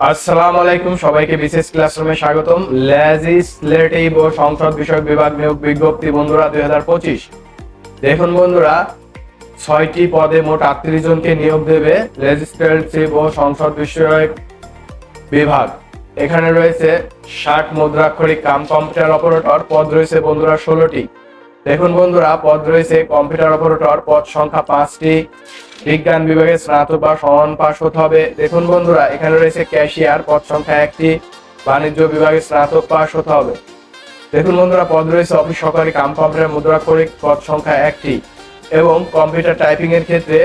আসসালামু আলাইকুম, সবাইকে বিশেষ ক্লাসরুমে স্বাগতম। লেজিসলেটিভ ও সংসদ বিষয়ক বিভাগ নিয়োগ বিজ্ঞপ্তি বন্ধুরা দু হাজার পঁচিশ। দেখুন বন্ধুরা, ছয়টি পদে মোট আটত্রিশ জনকে নিয়োগ দেবে লেজিসলেটিভ ও সংসদ বিষয়ক বিভাগ। এখানে রয়েছে ষাট মুদ্রাক্ষরিক কাম কম্পিউটার অপারেটর, পদ রয়েছে বন্ধুরা ষোলোটি। দেখুন বন্ধুরা, পদ রয়েছে কম্পিউটার অপারেটর, পদ সংখ্যা পাঁচটি। বিজ্ঞান বিভাগে স্নাতক বা সমান পাশ হতে হবে। দেখুন বন্ধুরা, এখানে রয়েছে ক্যাশিয়ার, পদ সংখ্যা একটি। বাণিজ্য বিভাগে স্নাতক পাশ হতে হবে। দেখুন বন্ধুরা, পদ রয়েছে অফিস সহকারী, কাম কম্পিউটার মুদ্রাক্ষরিক পদ সংখ্যা একটি। এবং কম্পিউটার টাইপিং এর ক্ষেত্রে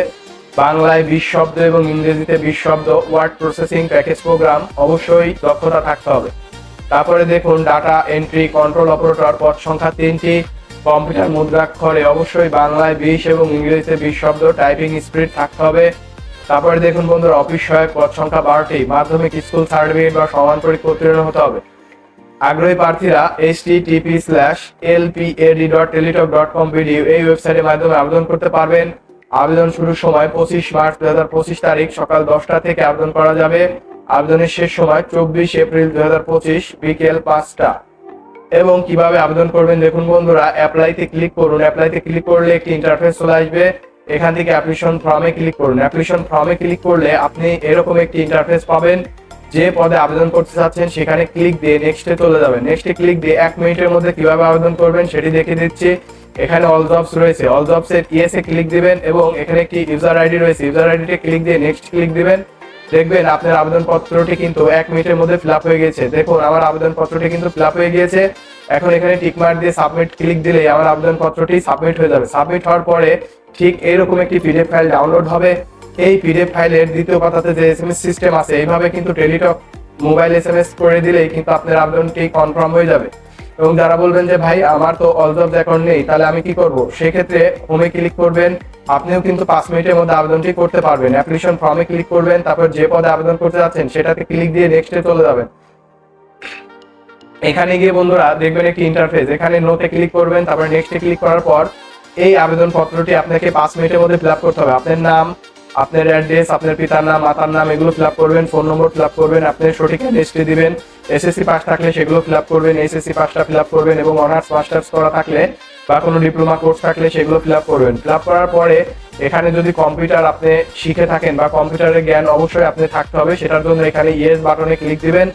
বাংলায় বিশ শব্দ এবং ইংরেজিতে বিশ শব্দ, ওয়ার্ড প্রসেসিং, প্যাকেজ প্রোগ্রাম, অবশ্যই দক্ষতা থাকতে হবে। তারপরে দেখুন, ডাটা এন্ট্রি কন্ট্রোল অপারেটর, পদ সংখ্যা তিনটি। কম্পিউটার মুদ্রাক্ষরে অবশ্যই বাংলায় বিশ এবং ইংরেজিতে বিশ শব্দ টাইপিং স্পিড থাকতে হবে। তারপরে দেখুন বন্ধুরা, অফিস সহায়ক পদ সংখ্যা বারোটি, মাধ্যমিক, স্কুল সার্টিফিকেট বা সমান পরীক্ষা উত্তীর্ণ হতে হবে। আগ্রহী প্রার্থীরা http slash L P AD dot teletalk dot com video এই ওয়েবসাইটের মাধ্যমে আবেদন করতে পারবেন। আবেদন শুরুর সময় পঁচিশ মার্চ দু হাজার পঁচিশ তারিখ সকাল দশটা থেকে আবেদন করা যাবে। আবেদনের শেষ সময় চব্বিশ এপ্রিল দু হাজার পঁচিশ বিকেল পাঁচটা। এবং কীভাবে আবেদন করবেন, দেখুন বন্ধুরা অ্যাপ্লাইতে ক্লিক করুন। অ্যাপ্লাইতে ক্লিক করলে একটি ইন্টারফেস চলে আসবে। এখান থেকে অ্যাপ্লিকেশন ফর্মে ক্লিক করুন। অ্যাপ্লিকেশন ফর্মে ক্লিক করলে আপনি এরকম একটি ইন্টারফেস পাবেন। যে পদে আবেদন করতে চাচ্ছেন, সেখানে ক্লিক দিয়ে নেক্সটে চলে যাবেন। নেক্সটে ক্লিক দিয়ে এক মিনিটের মধ্যে কীভাবে আবেদন করবেন সেটি দেখিয়ে দিচ্ছি। এখানে অল জবস রয়েছে। অল জবস এর ইয়েস ক্লিক দিবেন এবং এখানে একটি ইউজার আইডি রয়েছে। ইউজার আইডিতে ক্লিক দিয়ে নেক্সট ক্লিক দিবেন। দেখবেন আপনার আবেদনপত্রটি কিন্তু এক মিনিটের মধ্যে ফিল হয়ে গেছে দেখুন, আমার আবেদনপত্রটি কিন্তু ফিল হয়ে গিয়েছে। এখন এখানে টিক মার্ক দিয়ে সাবমিট ক্লিক দিলেই আমার আবেদনপত্রটি সাবমিট হয়ে যাবে। সাবমিট হওয়ার পরে ঠিক এইরকম একটি পিডিএফ ফাইল ডাউনলোড হবে। এই পিডিএফ ফাইলের দ্বিতীয় পাতাতে যে এসএমএস সিস্টেম আছে, এইভাবে কিন্তু টেলিটক মোবাইল এসএমএস করে দিলেই কিন্তু আপনার আবেদনটি কনফার্ম হয়ে যাবে। এবং যারা বলবেন যে, ভাই, আমার তো অল জব অ্যাকাউন্ট নেই, তাহলে আমি কি করব? সেক্ষেত্রে হোমে ক্লিক করবেন। আপনিও কিন্তু পাঁচ মিনিটের মধ্যে আবেদনটি করতে পারবেন। অ্যাপ্লিকেশন ফর্মে ক্লিক করবেন, তারপর যে পদে আবেদন করতে যাচ্ছেন, সেটাতে ক্লিক দিয়ে নেক্সটে চলে যাবেন। এখানে গিয়ে বন্ধুরা দেখবেন একটি ইন্টারফেস এখানে নোতে ক্লিক করবেন, তারপর নেক্সটে ক্লিক করার পর এই আবেদন পত্রটি আপনাকে পাঁচ মিনিটের মধ্যে ফিল করতে হবে। আপনার নাম আপনার অ্যাড্রেস আপনার পিতার নাম, মাতার নাম, এগুলো ফিল করবেন ফোন নম্বর ফিল করবেন আপনার সঠিক অ্যাড্রেসটি দিবেন। এসএসসি পাস থাকলে সেগুলো ফিল করবেন এসএসসি পাসটা ফিল করবেন এবং অনার্স মাস্টার্স করা থাকলে বা কোনো ডিপ্লোমা কোর্স থাকলে সেগুলো ফিল করবেন। ফিল করার পরে এখানে যদি কম্পিউটার আপনি শিখে থাকেন বা কম্পিউটারের জ্ঞান অবশ্যই আপনি থাকতে হবে, সেটার জন্য এখানে ইয়েস বাটনে ক্লিক দিবেন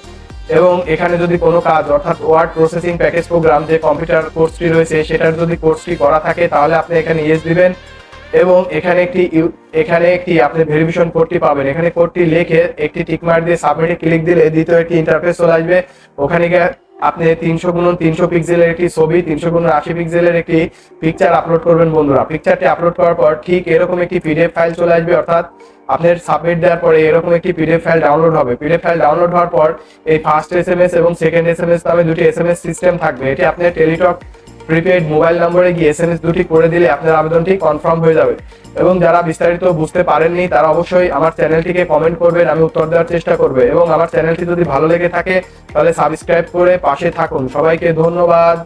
এবং এখানে যদি কোনো কাজ, অর্থাৎ ওয়ার্ড প্রসেসিং প্যাকেজ প্রোগ্রাম যে কম্পিউটার কোর্সটি রয়েছে, সেটার যদি কোর্সটি করা থাকে, তাহলে আপনি এখানে ইয়েস দিবেন। এবং এখানে একটি এখানে একটি আপনি ভেরিফিকেশন কোডটি পাবেন। এখানে কোডটি লিখে একটি টিকমার্ক দিয়ে সাবমিটে ক্লিক দিলে দ্বিতীয় একটি ইন্টারফেস চলে আসবে। ওখানে গিয়ে আপনি তিনশো গুণন তিনশো পিক্সেলের একটি ছবি, তিনশো গুণন আশি পিক্সেলের একটি পিকচার আপলোড করবেন বন্ধুরা। পিকচারটি আপলোড করার পর ঠিক এরকম একটি পিডিএফ ফাইল চলে আসবে, অর্থাৎ আপনার সাবমিট দেওয়ার পরে এরকম একটি পিডিএফ ফাইল ডাউনলোড হবে। পিডিএফ ফাইল ডাউনলোড হওয়ার পর এই ফার্স্ট এসএমএস এবং সেকেন্ড এসএমএস নামে দুটি এসএমএস সিস্টেম থাকবে। এটি আপনার টেলিটক প্রিপেড মোবাইল নম্বরে গিয়ে এস এম এস দুটি করে দিলে আপনার আবেদনটি কনফার্ম হয়ে যাবে। এবং যারা বিস্তারিত বুঝতে পারেননি, তারা অবশ্যই আমার চ্যানেলটিকে কমেন্ট করবেন, আমি উত্তর দেওয়ার চেষ্টা করবে। এবং আমার চ্যানেলটি যদি ভালো লেগে থাকে, তাহলে সাবস্ক্রাইব করে পাশে থাকুন। সবাইকে ধন্যবাদ।